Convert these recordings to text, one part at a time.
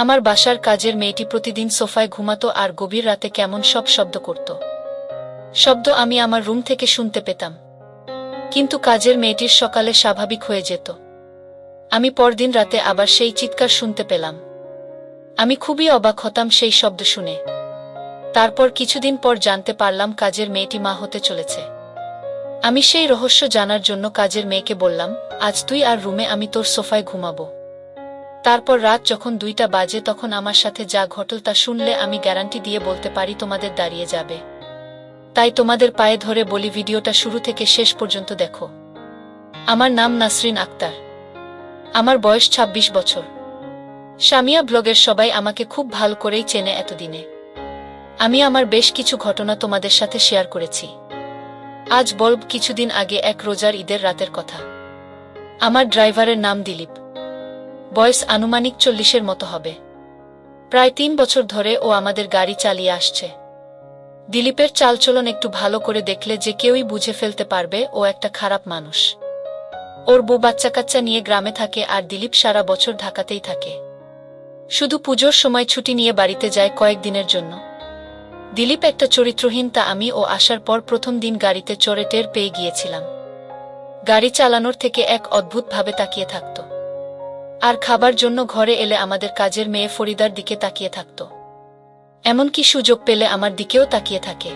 আমার বাসার কাজের মেয়েটি প্রতিদিন সোফায় ঘুমাতো আর গভীর রাতে কেমন সব শব্দ করত। শব্দ আমি আমার রুম থেকে শুনতে পেতাম। কিন্তু কাজের মেয়েটির সকালে স্বাভাবিক হয়ে যেত। আমি পরদিন রাতে আবার সেই চিৎকার শুনতে পেলাম। আমি খুবই অবাক হতাম সেই শব্দ শুনে। তারপর কিছুদিন পর জানতে পারলাম কাজের মেয়েটি মা হতে চলেছে। আমি সেই রহস্য জানার জন্য কাজের মেয়েকে বললাম, আজ তুই আর রুমে আমি তোর সোফায় ঘুমাবো। তারপর রাত যখন দুইটা বাজে তখন আমার সাথে যা ঘটল তা শুনলে আমি গ্যারান্টি দিয়ে বলতে পারি তোমাদের দাঁড়িয়ে যাবে। তাই তোমাদের পায়ে ধরে বলি ভিডিওটা শুরু থেকে শেষ পর্যন্ত দেখো। আমার নাম নাসরিন আক্তার। আমার বয়স ২৬ বছর। সামিয়া ব্লগের সবাই আমাকে খুব ভালো করেই চেনে এতদিনে। আমি আমার বেশ কিছু ঘটনা তোমাদের সাথে শেয়ার করেছি। আজ বলব কিছুদিন আগে এক রোজার ঈদের রাতের কথা। আমার ড্রাইভারের নাম দিলীপ। বয়স আনুমানিক চল্লিশের মতো হবে। প্রায় তিন বছর ধরে ও আমাদের গাড়ি চালিয়ে আসছে। দিলীপের চালচলন একটু ভালো করে দেখলে যে কেউই বুঝে ফেলতে পারবে ও একটা খারাপ মানুষ। ওর বউ বাচ্চা কাচ্চা নিয়ে গ্রামে থাকে আর দিলীপ সারা বছর ঢাকাতেই থাকে। শুধু পুজোর সময় ছুটি নিয়ে বাড়িতে যায় কয়েকদিনের জন্য। দিলীপ একটা চরিত্রহীন তা আমি ও আসার পর প্রথম দিন গাড়িতে চড়ে টের পেয়ে গিয়েছিলাম। গাড়ি চালানোর থেকে এক অদ্ভুতভাবে তাকিয়ে থাকত। আর খাবার জন্য ঘরে এলে আমাদের কাজের মেয়ে ফরিদার দিকে তাকিয়ে থাকত। এমনকি সুযোগ পেলে আমার দিকেও তাকিয়ে থাকে।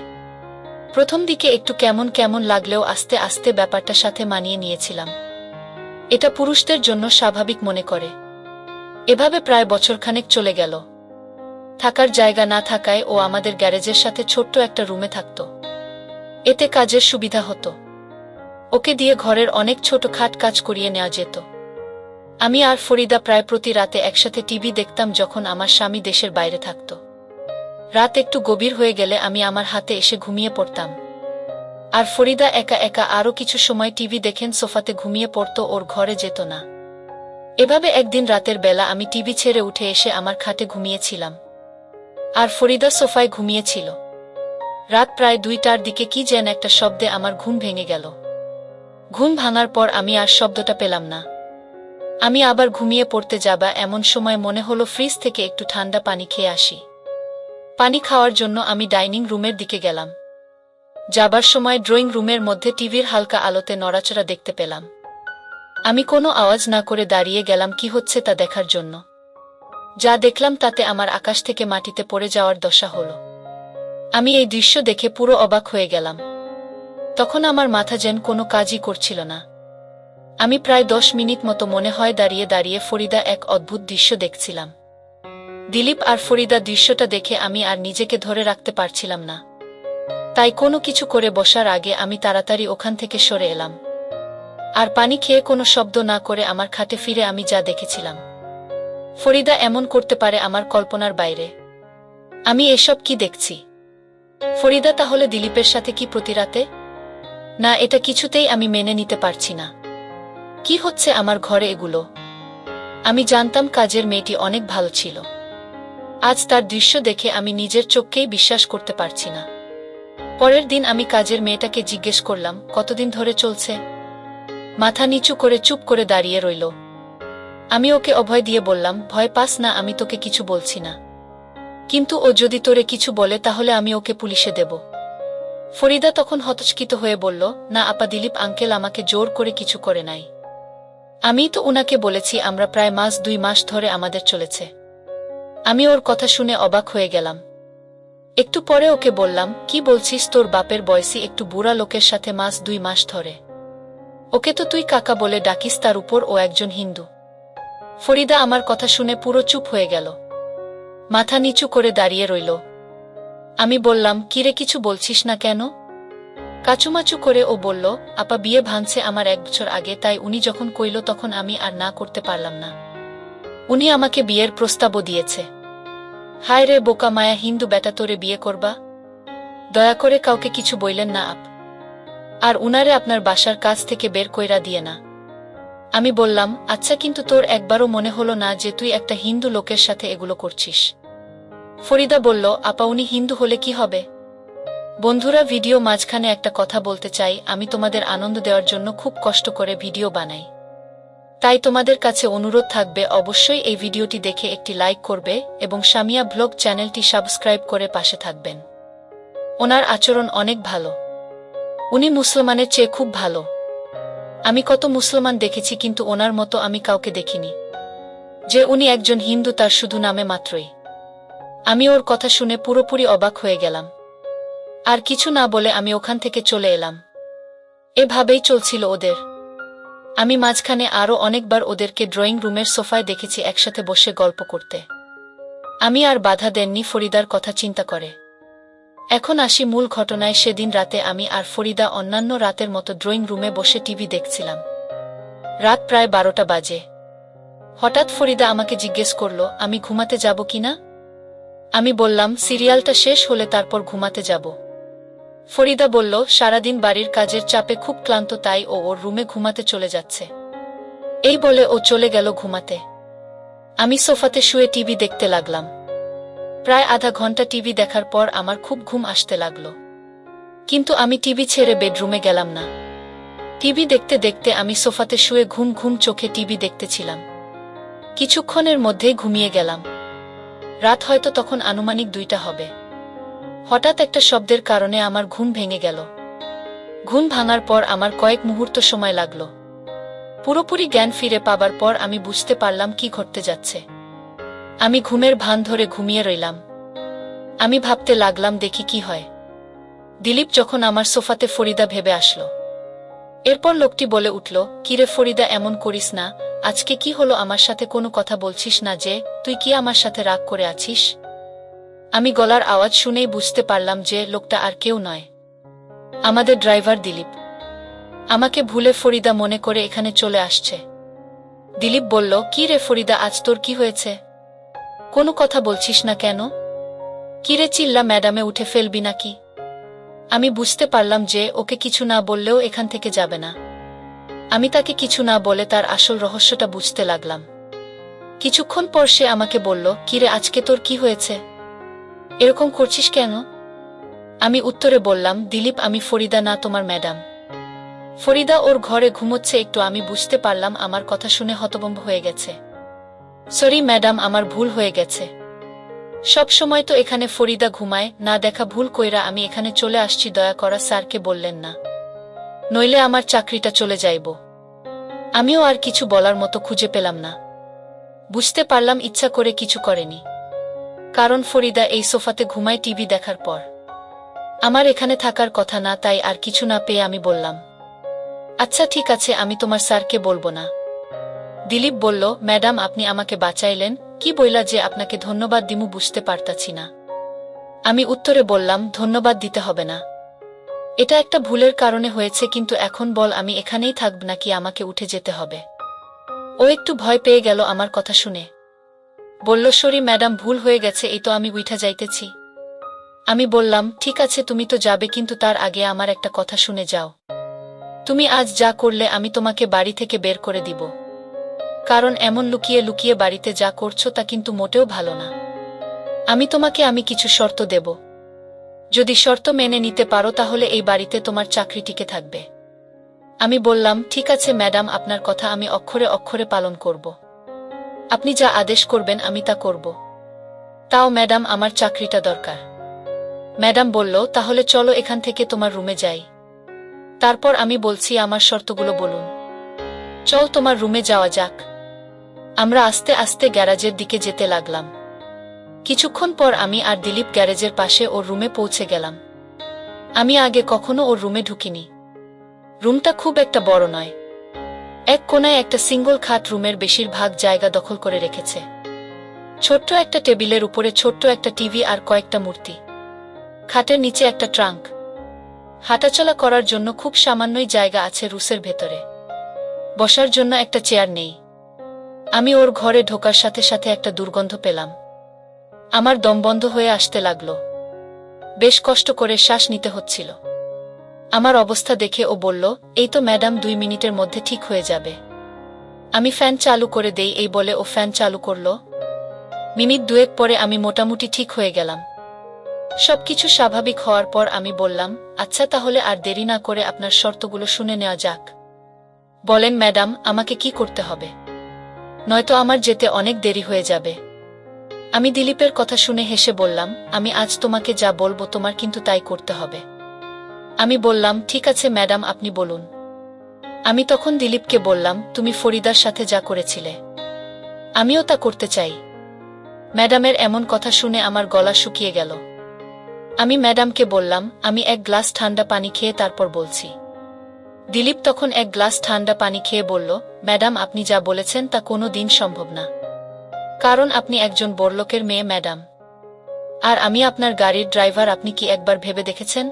প্রথম দিকে একটু কেমন কেমন লাগলেও আস্তে আস্তে ব্যাপারটা সাথে মানিয়ে নিয়েছিলাম। এটা পুরুষদের জন্য স্বাভাবিক মনে করে। এভাবে প্রায় বছরখানেক চলে গেল। থাকার জায়গা না থাকায় ও আমাদের গ্যারেজের সাথে ছোট্ট একটা রুমে থাকত। এতে কাজের সুবিধা হতো। ওকে দিয়ে ঘরের অনেক ছোট খাট কাজ করিয়ে নেওয়া যেত। আমি আর ফরিদা প্রায় প্রতি রাতে একসাথে টিভি দেখতাম যখন আমার স্বামী দেশের বাইরে থাকত। রাত একটু গভীর হয়ে গেলে আমি আমার হাতে এসে ঘুমিয়ে পড়তাম। আর ফরিদা একা একা আরও কিছু সময় টিভি দেখেন সোফাতে ঘুমিয়ে পড়ত, ওর ঘরে যেত না। এভাবে একদিন রাতের বেলা আমি টিভি ছেড়ে উঠে এসে আমার খাটে ঘুমিয়েছিলাম। আর ফরিদা সোফায় ঘুমিয়েছিল। রাত প্রায় দুইটার দিকে কি যেন একটা শব্দে আমার ঘুম ভেঙে গেল। ঘুম ভাঙার পর আমি আর শব্দটা পেলাম না। আমি আবার ঘুমিয়ে পড়তে যাবা এমন সময় মনে হলো ফ্রিজ থেকে একটু ঠান্ডা পানি খেয়ে আসি। পানি খাওয়ার জন্য আমি ডাইনিং রুমের দিকে গেলাম। যাবার সময় ড্রয়িং রুমের মধ্যে টিভির হালকা আলোতে নড়াচড়া দেখতে পেলাম। আমি কোনো আওয়াজ না করে দাঁড়িয়ে গেলাম কি হচ্ছে তা দেখার জন্য। যা দেখলাম তাতে আমার আকাশ থেকে মাটিতে পড়ে যাওয়ার দশা হল। আমি এই দৃশ্য দেখে পুরো অবাক হয়ে গেলাম। তখন আমার মাথা যেন কোনো কাজই করছিল না। আমি প্রায় দশ মিনিট মতো মনে হয় দাঁড়িয়ে দাঁড়িয়ে ফরিদা এক অদ্ভুত দৃশ্য দেখছিলাম। দিলীপ আর ফরিদা দৃশ্যটা দেখে আমি আর নিজেকে ধরে রাখতে পারছিলাম না। তাই কোনো কিছু করে বসার আগে আমি তাড়াতাড়ি ওখান থেকে সরে এলাম। আর পানি খেয়ে কোনো শব্দ না করে আমার খাটে ফিরে আমি যা দেখেছিলাম। ফরিদা এমন করতে পারে আমার কল্পনার বাইরে। আমি এসব কি দেখছি? ফরিদা তাহলে দিলীপের সাথে কি প্রতিরাতে? না, এটা কিছুতেই আমি মেনে নিতে পারছি না। কি হচ্ছে আমার ঘরে এগুলো? আমি জানতাম কাজের মেয়েটি অনেক ভালো ছিল। আজ তার দৃশ্য দেখে আমি নিজের চোখকেই বিশ্বাস করতে পারছি না। পরের দিন আমি কাজের মেয়েটাকে জিজ্ঞেস করলাম, কতদিন ধরে চলছে? মাথা নিচু করে চুপ করে দাঁড়িয়ে রইল। আমি ওকে অভয় দিয়ে বললাম, ভয় পাস না, আমি তোকে কিছু বলছি না। কিন্তু ও যদি তোরে কিছু বলে, তাহলে আমি ওকে পুলিশে দেব। ফরিদা তখন হতচকিত হয়ে বলল, না আপা দিলীপ, আঙ্কেল আমাকে জোর করে কিছু করে নাই। আমি তো উনাকে বলেছি আমরা প্রায় মাস দুই মাস ধরে আমাদের চলেছে। আমি ওর কথা শুনে অবাক হয়ে গেলাম। একটু পরে ওকে বললাম, কি বলছিস তোর বাপের বয়সী একটু বুড়া লোকের সাথে মাস দুই মাস ধরে? ওকে তো তুই কাকা বলে ডাকিস, তার উপর ও একজন হিন্দু। ফরিদা আমার কথা শুনে পুরো চুপ হয়ে গেল। মাথা নিচু করে দাঁড়িয়ে রইল। আমি বললাম কিরে কিছু বলছিস না কেন? কাচুমাচু করে ও বলল, আপা বিয়ে ভাঙছে আমার এক বছর আগে, তাই উনি যখন কইল তখন আমি আর না করতে পারলাম না। উনি আমাকে বিয়ের প্রস্তাবও দিয়েছে। হায় রে বোকা মায়া হিন্দু বেটা, তোরে বিয়ে করবা? দয়া করে কাউকে কিছু বইলেন না আপ। আর উনারে আপনার বাসার কাজ থেকে বের কইরা দিয়ে না। আমি বললাম আচ্ছা কিন্তু তোর একবারও মনে হলো না যে তুই একটা হিন্দু লোকের সাথে এগুলো করছিস? ফরিদা বলল, আপা উনি হিন্দু হলে কি হবে? বন্ধুরা, ভিডিও মাঝখানে একটা কথা বলতে চাই। আমি তোমাদের আনন্দ দেওয়ার জন্য খুব কষ্ট করে ভিডিও বানাই। তাই তোমাদের কাছে অনুরোধ থাকবে, অবশ্যই এই ভিডিওটি দেখে একটি লাইক করবে এবং সামিয়া ব্লগ চ্যানেলটি সাবস্ক্রাইব করে পাশে থাকবেন। ওনার আচরণ অনেক ভালো। উনি মুসলমানের চেয়ে খুব ভালো। আমি কত মুসলমান দেখেছি, কিন্তু ওনার মতো আমি কাউকে দেখিনি। যে উনি একজন হিন্দু, তার শুধু নামে মাত্রই। আমি ওর কথা শুনে পুরোপুরি অবাক হয়ে গেলাম। আর কিছু না বলে আমি ওখান থেকে চলে এলাম। এভাবেই চলছিল ওদের। আমি মাঝখানে আরও অনেকবার ওদেরকে ড্রয়িং রুমের সোফায় দেখেছি একসাথে বসে গল্প করতে। আমি আর বাধা দেননি ফরিদার কথা চিন্তা করে। এখন আসি মূল ঘটনায় সেদিন রাতে আমি আর ফরিদা অন্যান্য রাতের মতো ড্রয়িং রুমে বসে টিভি দেখছিলাম। রাত প্রায় বারোটা বাজে। হঠাৎ ফরিদা আমাকে জিজ্ঞেস করল, আমি ঘুমাতে যাব কিনা আমি বললাম, সিরিয়ালটা শেষ হলে তারপর ঘুমাতে যাব। ফরিদা বলল, সারাদিন বাড়ির কাজের চাপে খুব ক্লান্ত তাই ও ওর রুমে ঘুমাতে চলে যাচ্ছে। এই বলে ও চলে গেল ঘুমাতে। আমি সোফাতে শুয়ে টিভি দেখতে লাগলাম। প্রায় আধা ঘণ্টা টিভি দেখার পর আমার খুব ঘুম আসতে লাগল। কিন্তু আমি টিভি ছেড়ে বেডরুমে গেলাম না। টিভি দেখতে দেখতে আমি সোফাতে শুয়ে ঘুম ঘুম চোখে টিভি দেখতেছিলাম। কিছুক্ষণের মধ্যেই ঘুমিয়ে গেলাম। রাত হয়তো তখন আনুমানিক দুইটা হবে। হঠাৎ একটা শব্দের কারণে আমার ঘুম ভেঙে গেল। ঘুম ভাঙার পর আমার কয়েক মুহূর্ত সময় লাগল। পুরোপুরি জ্ঞান ফিরে পাবার পর আমি বুঝতে পারলাম কি ঘটতে যাচ্ছে। আমি ঘুমের ভান ধরে ঘুমিয়ে রইলাম। আমি ভাবতে লাগলাম, দেখি কি হয়। দিলীপ যখন আমার সোফাতে ফরিদা ভেবে আসলো। এরপর লোকটি বলে উঠল, কিরে ফরিদা, এমন করিস না। আজকে কি হলো? আমার সাথে কোনো কথা বলছিস না যে, তুই কি আমার সাথে রাগ করে আছিস? আমি গলার আওয়াজ শুনেই বুঝতে পারলাম যে লোকটা আর কেউ নয়। আমাদের ড্রাইভার দিলীপ। আমাকে ভুলে ফরিদা মনে করে এখানে চলে আসছে। দিলীপ বলল, কি রে ফরিদা, আজ তোর কি হয়েছে? কোনো কথা বলছিস না কেন? কিরে চিল্লা, ম্যাডামে উঠে ফেলবি নাকি? আমি বুঝতে পারলাম যে ওকে কিছু না বললেও এখান থেকে যাবে না। আমি তাকে কিছু না বলে তার আসল রহস্যটা বুঝতে লাগলাম। কিছুক্ষণ পর সে আমাকে বলল কিরে আজকে তোর কি হয়েছে? এরকম করছিস কেন? আমি উত্তরে বললাম, দিলীপ, আমি ফরিদা, না তোমার ম্যাডাম। ফরিদা ওর ঘরে ঘুমোচ্ছে একটু, আমি বুঝতে পারলাম আমার কথা শুনে হতবম্ব হয়ে গেছে। সরি ম্যাডাম, আমার ভুল হয়ে গেছে। সব সময় তো এখানে ফরিদা ঘুমায়, না দেখা ভুল কইরা আমি এখানে চলে আসছি, দয়া করা স্যারকে বললেন না। নইলে আমার চাকরিটা চলে যাইব। আমিও আর কিছু বলার মতো খুঁজে পেলাম না। বুঝতে পারলাম ইচ্ছা করে কিছু করেনি। কারণ ফরিদা এই সোফাতে ঘুমায় টিভি দেখার পর। আমার এখানে থাকার কথা না, তাই আর কিছু না পেয়ে আমি বললাম আচ্ছা ঠিক আছে, আমি তোমার স্যারকে বলব না। দিলীপ বলল, ম্যাডাম, আপনি আমাকে বাঁচাইলেন। কি বইলা যে আপনাকে ধন্যবাদ দিমু বুঝতে পারতাছি না। আমি উত্তরে বললাম, ধন্যবাদ দিতে হবে না। এটা একটা ভুলের কারণে হয়েছে, কিন্তু এখন বল, আমি এখানেই থাকব নাকি আমাকে উঠে যেতে হবে? ও একটু ভয় পেয়ে গেল আমার কথা শুনে। বলল, সরি ম্যাডাম, ভুল হয়ে গেছে, এই তো আমি উইঠা যাইতেছি। আমি বললাম, ঠিক আছে, তুমি তো যাবে, কিন্তু তার আগে আমার একটা কথা শুনে যাও। তুমি আজ যা করলে আমি তোমাকে বাড়ি থেকে বের করে দিব। কারণ এমন লুকিয়ে লুকিয়ে বাড়িতে যা করছ তা কিন্তু মোটেও ভালো না। আমি তোমাকে আমি কিছু শর্ত দেব। যদি শর্ত মেনে নিতে পারো, তাহলে এই বাড়িতে তোমার চাকরি টিকে থাকবে। আমি বললাম, ঠিক আছে ম্যাডাম, আপনার কথা আমি অক্ষরে অক্ষরে পালন করব। আপনি যা আদেশ করবেন আমি তা করব। তাও ম্যাডাম, আমার চাকরিটা দরকার। ম্যাডাম বলল, তাহলে চলো এখান থেকে তোমার রুমে যাই। তারপর আমি বলছি, আমার শর্তগুলো বলুন। চল তোমার রুমে যাওয়া যাক। আমরা আস্তে আস্তে গ্যারাজের দিকে যেতে লাগলাম। কিছুক্ষণ পর আমি আর দিলীপ গ্যারেজের পাশে ওর রুমে পৌঁছে গেলাম। আমি আগে কখনো ওর রুমে ঢুকিনি। রুমটা খুব একটা বড় নয়। এক কোনায় একটা সিঙ্গল খাট রুমের বেশিরভাগ জায়গা দখল করে রেখেছে। ছোট্ট একটা টেবিলের উপরে ছোট্ট একটা টিভি আর কয়েকটা মূর্তি। খাটের নিচে একটা ট্রাঙ্ক। হাঁটাচলা করার জন্য খুব সামান্যই জায়গা আছে রুসের ভেতরে। বসার জন্য একটা চেয়ার নেই। আমি ওর ঘরে ঢোকার সাথে সাথে একটা দুর্গন্ধ পেলাম। আমার দম বন্ধ হয়ে আসতে লাগল। বেশ কষ্ট করে শ্বাস নিতে হচ্ছিল। আমার অবস্থা দেখে ও বলল, এই তো ম্যাডাম দুই মিনিটের মধ্যে ঠিক হয়ে যাবে। আমি ফ্যান চালু করে দেই, এই বলে ও ফ্যান চালু করল। মিনিট দুয়েক পরে আমি মোটামুটি ঠিক হয়ে গেলাম। সবকিছু স্বাভাবিক হওয়ার পর আমি বললাম আচ্ছা তাহলে আর দেরি না করে আপনার শর্তগুলো শুনে নেওয়া যাক। বলেন ম্যাডাম, আমাকে কি করতে হবে? নয়তো আমার যেতে অনেক দেরি হয়ে যাবে। আমি দিলীপের কথা শুনে হেসে বললাম, আমি আজ তোমাকে যা বলব তোমার কিন্তু তাই করতে হবে। আমি বললাম, ঠিক আছে ম্যাডাম, আপনি বলুন। আমি তখন দিলীপকে বললাম, তুমি ফরিদার সাথে যা করেছিলে। আমিও তা করতে চাই। ম্যাডামের এমন কথা শুনে আমার গলা শুকিয়ে গেল। আমি ম্যাডামকে বললাম, আমি এক গ্লাস ঠান্ডা পানি খেয়ে তারপর বলছি। দিলীপ তখন এক গ্লাস ঠান্ডা পানি খেয়ে বলল, ম্যাডাম, আপনি যা বলেছেন তা কোনো দিন সম্ভব না। কারণ আপনি একজন বড়লোকের মেয়ে, ম্যাডাম। আর আমি আপনার গাড়ির ড্রাইভার, আপনি কি একবার ভেবে দেখেছেন?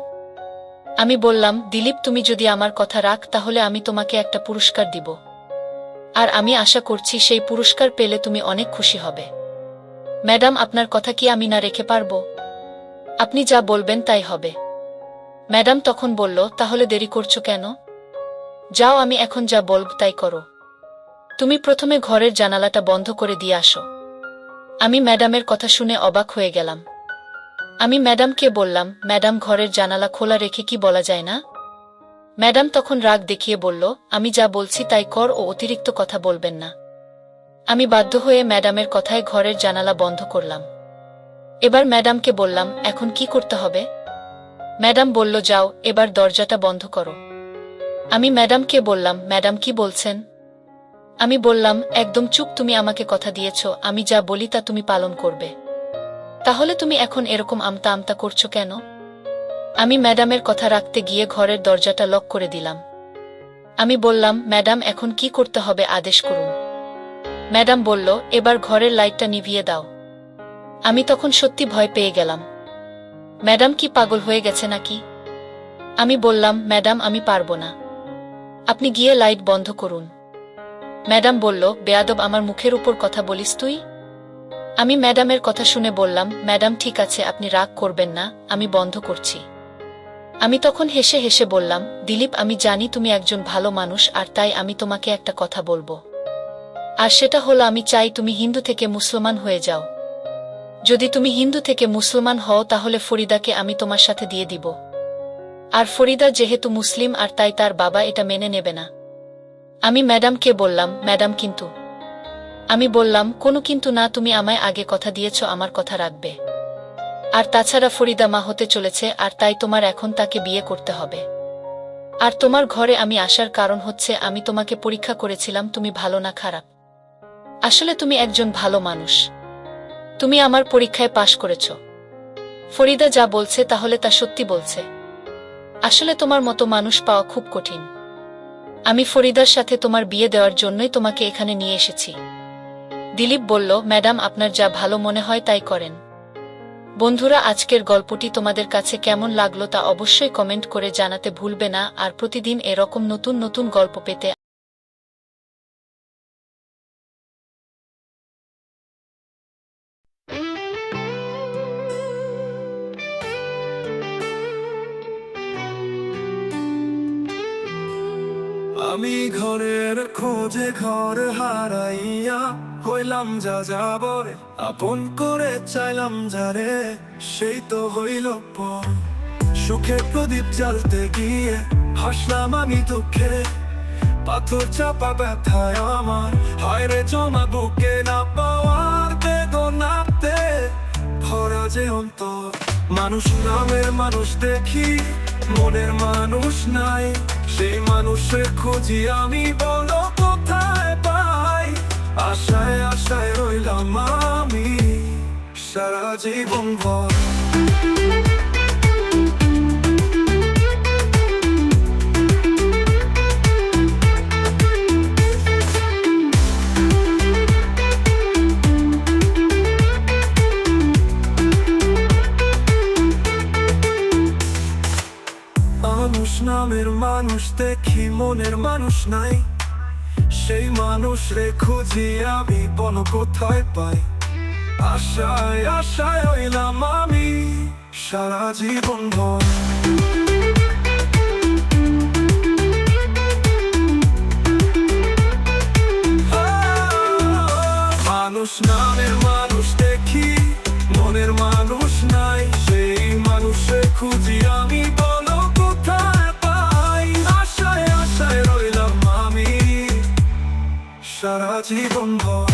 আমি বললাম, দিলীপ, তুমি যদি আমার কথা রাখ, তাহলে আমি তোমাকে একটা পুরস্কার দিব। আর আমি আশা করছি সেই পুরস্কার পেলে তুমি অনেক খুশি হবে। ম্যাডাম, আপনার কথা কি আমি না রেখে পারব? আপনি যা বলবেন তাই হবে। ম্যাডাম তখন বলল, তাহলে দেরি করছ কেন? যাও, আমি এখন যা বলব তাই করো। তুমি প্রথমে ঘরের জানালাটা বন্ধ করে দিয়ে আসো। আমি ম্যাডামের কথা শুনে অবাক হয়ে গেলাম। আমি ম্যাডামকে বললাম, ম্যাডাম ঘরের জানালা খোলা রেখে কি বলা যায় না? ম্যাডাম তখন রাগ দেখিয়ে বলল, আমি যা বলছি তাই কর ও অতিরিক্ত কথা বলবেন না। আমি বাধ্য হয়ে ম্যাডামের কথায় ঘরের জানালা বন্ধ করলাম। এবার ম্যাডামকে বললাম, এখন কি করতে হবে? ম্যাডাম বলল, যাও, এবার দরজাটা বন্ধ করো। আমি ম্যাডামকে বললাম, ম্যাডাম কি বলছেন? আমি বললাম, একদম চুপ, তুমি আমাকে কথা দিয়েছ, আমি যা বলি তা তুমি পালন করবে। তাহলে তুমি এখন এরকম আমতা আমতা করছ কেন? আমি ম্যাডামের কথা রাখতে গিয়ে ঘরের দরজাটা লক করে দিলাম। আমি বললাম, ম্যাডাম, এখন কি করতে হবে আদেশ করুন। ম্যাডাম বলল, এবার ঘরের লাইটটা নিভিয়ে দাও। আমি তখন সত্যি ভয় পেয়ে গেলাম। ম্যাডাম কি পাগল হয়ে গেছে নাকি? আমি বললাম, ম্যাডাম, আমি পারব না। আপনি গিয়ে লাইট বন্ধ করুন। ম্যাডাম বলল, বেয়াদব, আমার মুখের উপর কথা বলিস তুই? আমি ম্যাডামের কথা শুনে বললাম, ম্যাডাম, ঠিক আছে, আপনি রাগ করবেন না, আমি বন্ধ করছি। আমি তখন হেসে হেসে বললাম, দিলীপ, আমি জানি তুমি একজন ভালো মানুষ, আর তাই আমি তোমাকে একটা কথা বলব। আর সেটা হলো, আমি চাই তুমি হিন্দু থেকে মুসলমান হয়ে যাও। যদি তুমি হিন্দু থেকে মুসলমান হও, তাহলে ফরিদাকে আমি তোমার সাথে দিয়ে দিব। আর ফরিদা যেহেতু মুসলিম, আর তাই তার বাবা এটা মেনে নেবে না। আমি ম্যাডামকে বললাম, ম্যাডাম, কিন্তু আমি বললাম, কোনো কিন্তু না, তুমি আমায় আগে কথা দিয়েছ, আমার কথা রাখবে। আর তাছাড়া ফরিদা মা হতে চলেছে, আর তাই তোমার এখন তাকে বিয়ে করতে হবে। আর তোমার ঘরে আমি আসার কারণ হচ্ছে, আমি তোমাকে পরীক্ষা করেছিলাম, তুমি ভালো না খারাপ। আসলে তুমি একজন ভালো মানুষ। তুমি আমার পরীক্ষায় পাশ করেছ। ফরিদা যা বলছে, তাহলে তা সত্যি বলছে। আসলে তোমার মতো মানুষ পাওয়া খুব কঠিন। আমি ফরিদার সাথে তোমার বিয়ে দেওয়ার জন্যই তোমাকে এখানে নিয়ে এসেছি। দিলীপ বলল, ম্যাডাম, আপনার যা ভালো মনে হয় তাই করেন। বন্ধুরা, আজকের গল্পটি তোমাদের কাছে কেমন লাগল তা অবশ্যই কমেন্ট করে জানাতে ভুলবে না, আর প্রতিদিন এরকম নতুন নতুন গল্প পেতে আমি ঘরের খোঁজে ঘর হারাইয়া হইলাম যা যাবরে আপন করে চাইলাম যারে সেই তো হইল পর। সুখের প্রদীপ জ্বালতে গিয়ে হাসলাম আমি দুঃখে। পাথর চাপা ব্যথায় আমার, হায় রে জমা বুকে না পাওয়ার বেদনাতে ভরা যে অন্তর, মানুষ নামের মানুষ দেখি, মনের মানুষ নাই। সেই মানুষের খুঁজি আমি বলো কোথায়? আশায় আশায় রইলাম আমি সারা জীবন ভর মানুষ নামের মানুষ দেখি মনের মানুষ নাই সেই মানুষ রে খুঁজি আমি বল কোথায় পাই? আশায় আশায় হইলাম আমি, সারা জীবন ভর মানুষ নামের মানুষ দেখি, মনের মানুষ নাই, সেই মানুষে খুঁজি আমি 사라지던 너